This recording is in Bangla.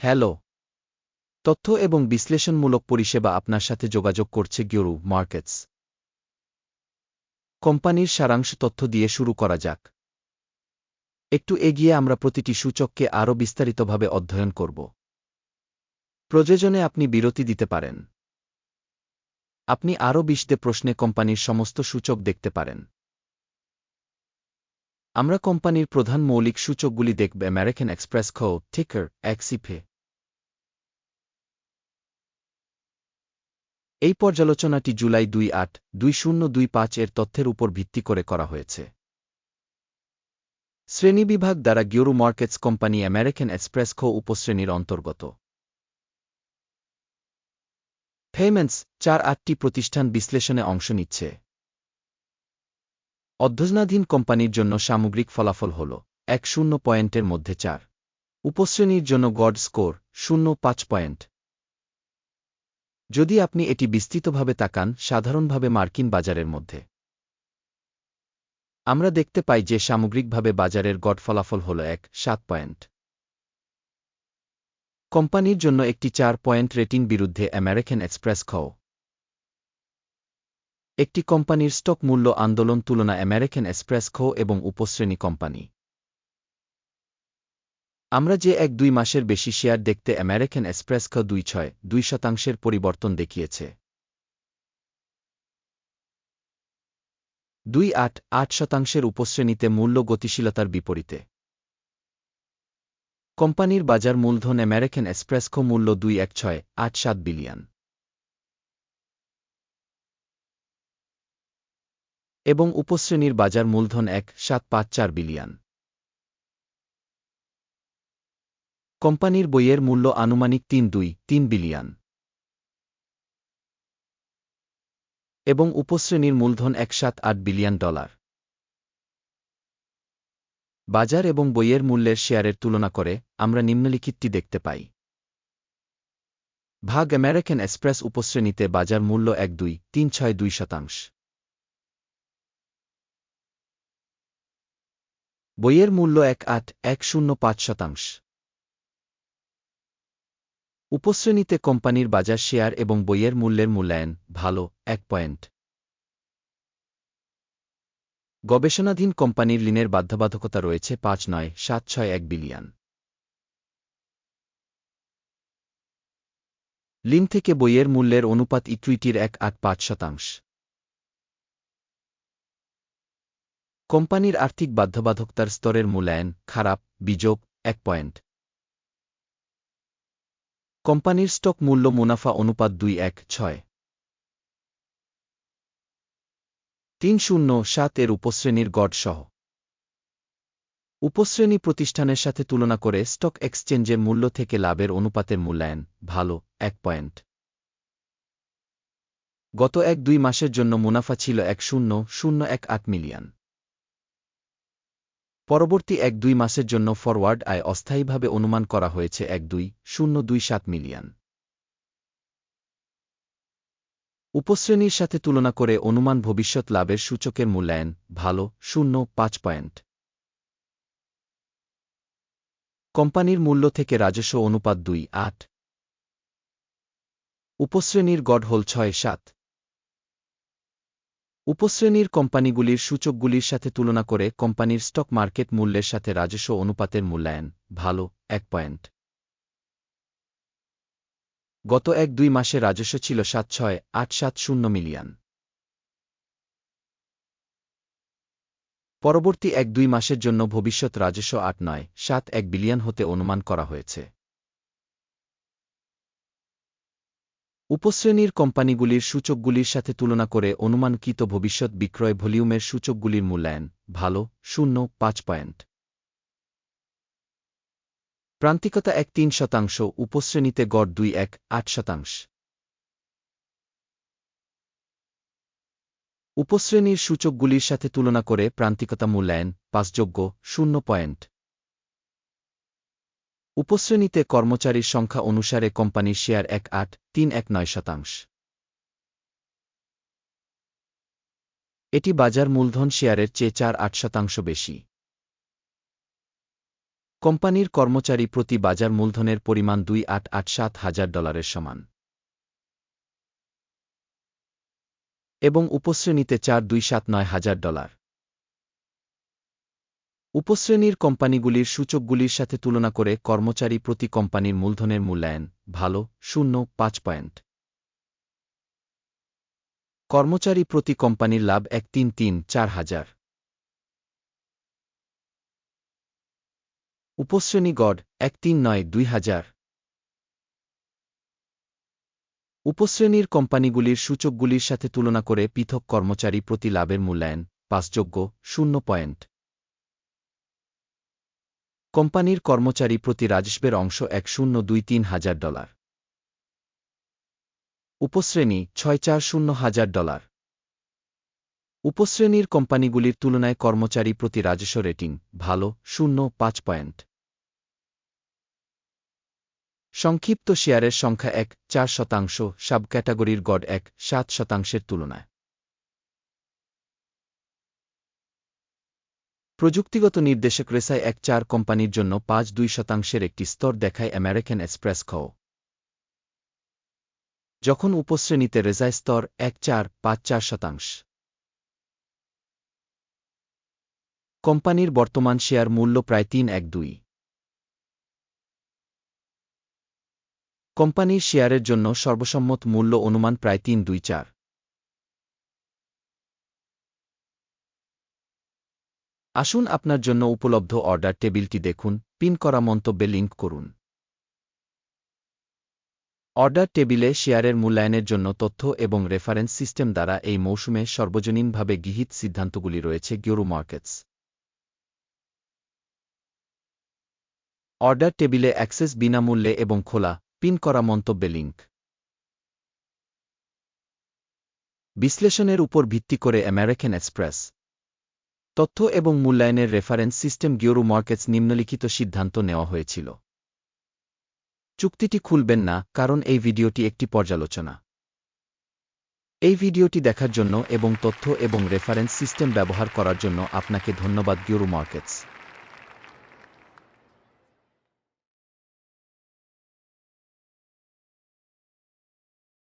হ্যালো। তথ্য এবং বিশ্লেষণমূলক পরিষেবা আপনার সাথে যোগাযোগ করছে গিওরু মার্কেটস। কোম্পানির সারাংশ তথ্য দিয়ে শুরু করা যাক। একটু এগিয়ে আমরা প্রতিটি সূচককে আরও বিস্তারিতভাবে অধ্যয়ন করব। প্রয়োজনে আপনি বিরতি দিতে পারেন। আপনি আরও বিশদে প্রশ্নে কোম্পানির সমস্ত সূচক দেখতে পারেন। আমরা কোম্পানির প্রধান মৌলিক সূচকগুলি দেখব। আমেরিকান এক্সপ্রেস খো ঠিকার এক্সিফে। এই পর্যালোচনাটি জুলাই দুই আট, দুই শূন্য দুই পাঁচ এর তথ্যের উপর ভিত্তি করে করা হয়েছে। শ্রেণীবিভাগ দ্বারা গিওরু মার্কেটস কোম্পানি আমেরিকান এক্সপ্রেস খো উপশ্রেণীর অন্তর্গত। পেমেন্টস চার আটটি প্রতিষ্ঠান বিশ্লেষণে অংশ নিচ্ছে। অধ্যয়নাধীন কোম্পানির জন্য সামগ্রিক ফলাফল হল এক শূন্য পয়েন্টের মধ্যে চার। উপশ্রেণীর জন্য গড স্কোর শূন্য পাঁচ পয়েন্ট। যদি আপনি এটি বিস্তৃতভাবে তাকান, সাধারণভাবে মার্কিন বাজারের মধ্যে। আমরা দেখতে পাই যে সামগ্রিকভাবে বাজারের গড় ফলাফল হল এক, সাত পয়েন্ট। কোম্পানির জন্য একটি চার পয়েন্ট রেটিং বিরুদ্ধে আমেরিকান এক্সপ্রেস খাও। একটি কোম্পানির স্টক মূল্য আন্দোলন তুলনা আমেরিকান এক্সপ্রেস খো এবং উপশ্রেণী কোম্পানি। আমরা যে এক দুই মাসের বেশি শেয়ার দেখতে আমেরিকান এক্সপ্রেস খ দুই ছয়, দুই শতাংশের পরিবর্তন দেখিয়েছে। দুই আট আট শতাংশের উপশ্রেণীতে মূল্য গতিশীলতার বিপরীতে। কোম্পানির বাজার মূলধন আমেরিকান এক্সপ্রেসকো মূল্য দুই এক ছয়, আট সাত বিলিয়ন। এবং উপশ্রেণীর বাজার মূলধন এক, সাত পাঁচ চার বিলিয়ন। কোম্পানির বইয়ের মূল্য আনুমানিক তিন দুই, তিন বিলিয়ন। এবং উপশ্রেণীর মূলধন এক সাত আট বিলিয়ন ডলার। বাজার এবং বইয়ের মূল্যের শেয়ারের তুলনা করে আমরা নিম্নলিখিতটি দেখতে পাই। ভাগ আমেরিকান এক্সপ্রেস উপশ্রেণীতে বাজার মূল্য এক দুই, তিন ছয় দুই শতাংশ। বইয়ের মূল্য এক আট, এক শূন্য পাঁচ শতাংশ। উপশ্রেণীতে কোম্পানির বাজার শেয়ার এবং বইয়ের মূল্যের মূল্যায়ন, ভালো, এক পয়েন্ট। গবেষণাধীন কোম্পানির ঋণের বাধ্যবাধকতা রয়েছে পাঁচ নয়, সাত ছয় এক বিলিয়ন। লিন থেকে বইয়ের মূল্যের অনুপাত ইকুইটির এক আট পাঁচ শতাংশ। কোম্পানির আর্থিক বাধ্যবাধকতার স্তরের মূল্যায়ন, খারাপ বিযোগ এক পয়েন্ট। কোম্পানির স্টক মূল্য মুনাফা অনুপাত দুই এক ছয়। তিন শূন্য সাত এর উপশ্রেণীর গড় সহ। উপশ্রেণী প্রতিষ্ঠানের সাথে তুলনা করে স্টক এক্সচেঞ্জে মূল্য থেকে লাভের অনুপাতের মূল্যায়ন ভালো, এক পয়েন্ট। গত এক দুই মাসের জন্য মুনাফা ছিল এক শূন্য শূন্য এক আট মিলিয়ন। পরবর্তী এক দুই মাসের জন্য ফরওয়ার্ড আয় অস্থায়ীভাবে অনুমান করা হয়েছে এক দুই শূন্য দুই সাত মিলিয়ন। উপশ্রেণীর সাথে তুলনা করে অনুমান ভবিষ্যৎ লাভের সূচকের মূল্যায়ন ভালো, শূন্য, পাঁচ পয়েন্ট। কোম্পানির মূল্য থেকে রাজস্ব অনুপাত দুই, আট। উপশ্রেণীর গড় হল ছয়, সাত। উপশ্রেণীর কোম্পানিগুলির সূচকগুলির সাথে তুলনা করে কোম্পানির স্টক মার্কেট মূল্যের সাথে রাজস্ব অনুপাতের মূল্যায়ন, ভালো, এক পয়েন্ট। গত এক দুই মাসে রাজস্ব ছিল সাত ছয়, আট সাত শূন্য মিলিয়ন। পরবর্তী এক দুই মাসের জন্য ভবিষ্যৎ রাজস্ব আট নয়, সাত এক বিলিয়ন হতে অনুমান করা হয়েছে। উপশ্রেণীর কোম্পানিগুলির সূচকগুলির সাথে তুলনা করে অনুমানকৃত ভবিষ্যৎ বিক্রয় ভলিউমের সূচকগুলির মূল্যায়ন ভালো, শূন্য, পাঁচ পয়েন্ট। প্রান্তিকতা এক তিন শতাংশ, উপশ্রেণীতে গড় দুই এক আট শতাংশ। উপশ্রেণীর সূচকগুলির সাথে তুলনা করে প্রান্তিকতা মূল্যায়ন পাঁচযোগ্য, শূন্য পয়েন্ট। উপশ্রেণীতে কর্মচারীর সংখ্যা অনুসারে কোম্পানির শেয়ার এক আট, তিন এক নয় শতাংশ। এটি বাজার মূলধন শেয়ারের চেয়ে চার আট শতাংশ বেশি। কোম্পানির কর্মচারী প্রতি বাজার মূলধনের পরিমাণ দুই আট আট সাত হাজার ডলারের সমান। এবং উপশ্রেণীতে চার দুই সাত নয় হাজার ডলার। উপশ্রেণীর কোম্পানিগুলির সূচকগুলির সাথে তুলনা করে কর্মচারী প্রতি কোম্পানির মূলধনের মূল্যায়ন ভালো, শূন্য, পাঁচ পয়েন্ট। কর্মচারী প্রতি কোম্পানির লাভ এক তিন তিন চার হাজার। উপশ্রেণী গড় এক তিন নয় দুই হাজার। উপশ্রেণীর কোম্পানিগুলির সূচকগুলির সাথে তুলনা করে পৃথক কর্মচারী প্রতি লাভের মূল্যায়ন পাঁচযোগ্য, শূন্য পয়েন্ট। কোম্পানির কর্মচারী প্রতি রাজস্বের অংশ এক শূন্য দুই তিন হাজার ডলার। উপশ্রেণী ছয় চার শূন্য হাজার ডলার। উপশ্রেণীর কোম্পানিগুলির তুলনায় কর্মচারী প্রতি রাজস্ব রেটিং ভালো, শূন্য, পাঁচ পয়েন্ট। সংক্ষিপ্ত শেয়ারের সংখ্যা এক, চার শতাংশ সাব ক্যাটাগরির গড় এক, সাত শতাংশের তুলনায়। প্রযুক্তিগত নির্দেশক রেসায় এক চার কোম্পানির জন্য পাঁচ দুই শতাংশের একটি স্তর দেখায় আমেরিকান এক্সপ্রেস খ যখন উপশ্রেণীতে রেজায় স্তর এক চার পাঁচ চার শতাংশ। কোম্পানির বর্তমান শেয়ার মূল্য প্রায় তিন এক দুই। কোম্পানির শেয়ারের জন্য সর্বসম্মত মূল্য অনুমান প্রায় তিন দুই চার। আসুন আপনার জন্য উপলব্ধ অর্ডার টেবিলটি দেখুন, পিন করা মন্তব্যে লিঙ্ক করুন। অর্ডার টেবিলে শেয়ারের মূল্যায়নের জন্য তথ্য এবং রেফারেন্স সিস্টেম দ্বারা এই মৌসুমে সর্বজনীনভাবে গৃহীত সিদ্ধান্তগুলি রয়েছে গিওরু মার্কেটস। অর্ডার টেবিলে অ্যাক্সেস বিনামূল্যে এবং খোলা, পিন করা মন্তব্যে লিঙ্ক বিশ্লেষণের উপর ভিত্তি করে আমেরিকান এক্সপ্রেস। তথ্য এবং মূল্যায়নের রেফারেন্স সিস্টেম গিওরু মার্কেটস নিম্নলিখিত সিদ্ধান্ত নেওয়া হয়েছিল। চুক্তিটি খুলবেন না, কারণ এই ভিডিওটি একটি পর্যালোচনা। এই ভিডিওটি দেখার জন্য এবং তথ্য এবং রেফারেন্স সিস্টেম ব্যবহার করার জন্য আপনাকে ধন্যবাদ গিওরু মার্কেটস।